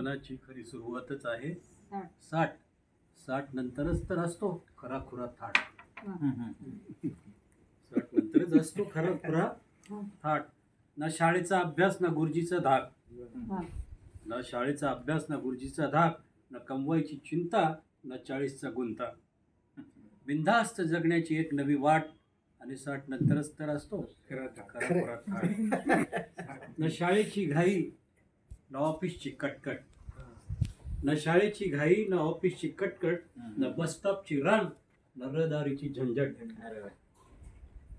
जीवनाची खरी सुरुवातच आहे. साठ. साठ. साठ नंतरच तर असतो खरा खुरा थाट. साठ नंतरच असतो खरा खुरा. थाट. ना शाळेचा अभ्यास ना गुरुजीचा धाक. ना शाळेचा अभ्यास ना गुरुजीचा धाक. ना कमवायची चिंता ना चाळीसचा गुंता. बिनधास्त जगण्याची एक नवी वाट आणि साठ नंतरच तर असतो. खरा खुरा थाट. न शाळेची घाई न ऑफिसची कटकट. न शाळेची घाई न ऑफिसची कटकट न बस स्टॉपची रांग न रहदारीची झंझट.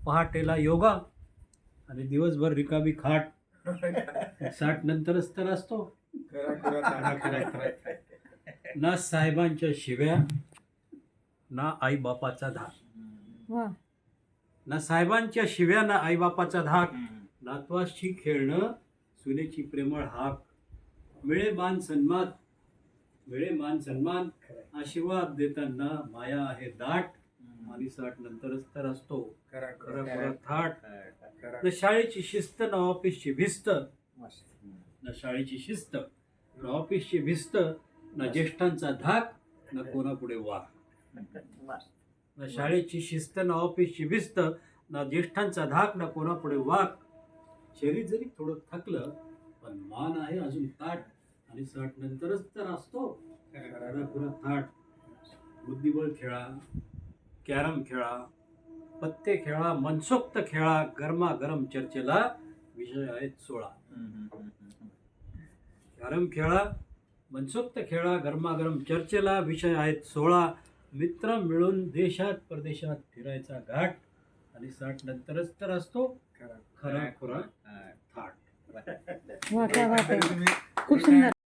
पहाटेला योगा आणि दिवसभर रिकामी खाट. साठ नंतरच तर असतो. ना साहेबांच्या शिव्या ना आई बापाचा धाक ना साहेबांच्या शिव्या ना आई बापाचा धाक नातवाशी खेळणं सुनेची प्रेमळ हाक. मिळे मान सन्मान मिळे मान सन्मान आशीर्वाद देताना माया आहे दाट आणि साठ नंतरच तर असतो. थाट. न शाळेची शिस्त न ऑफिसची भिस्त. न शाळेची शिस्त न ऑफिसची भिस्त न ज्येष्ठांचा धाक न कोणापुढे वाक न शाळेची शिस्त न ऑफिसची भिस्त न ज्येष्ठांचा धाक न कोणापुढे वाक. शरीर जरी थोडं थकलं पण मान आहे अजून ताट आणि साठ नंतरच तर असतो. थाट. बुद्धिबळ खेळा कॅरम खेळा पत्ते खेळा मनसोक्त खेळा गरमागरम चर्चेला विषय आहेत सोळा. कॅरम खेळा मनसोक्त खेळा गरमागरम चर्चेला विषय आहेत सोळा. मित्र मिळून देशात परदेशात फिरायचा घाट. आणि साठ नंतरच तर असतो. खरा खुरा थाट. वा क्या बात आहे खूप सुंदर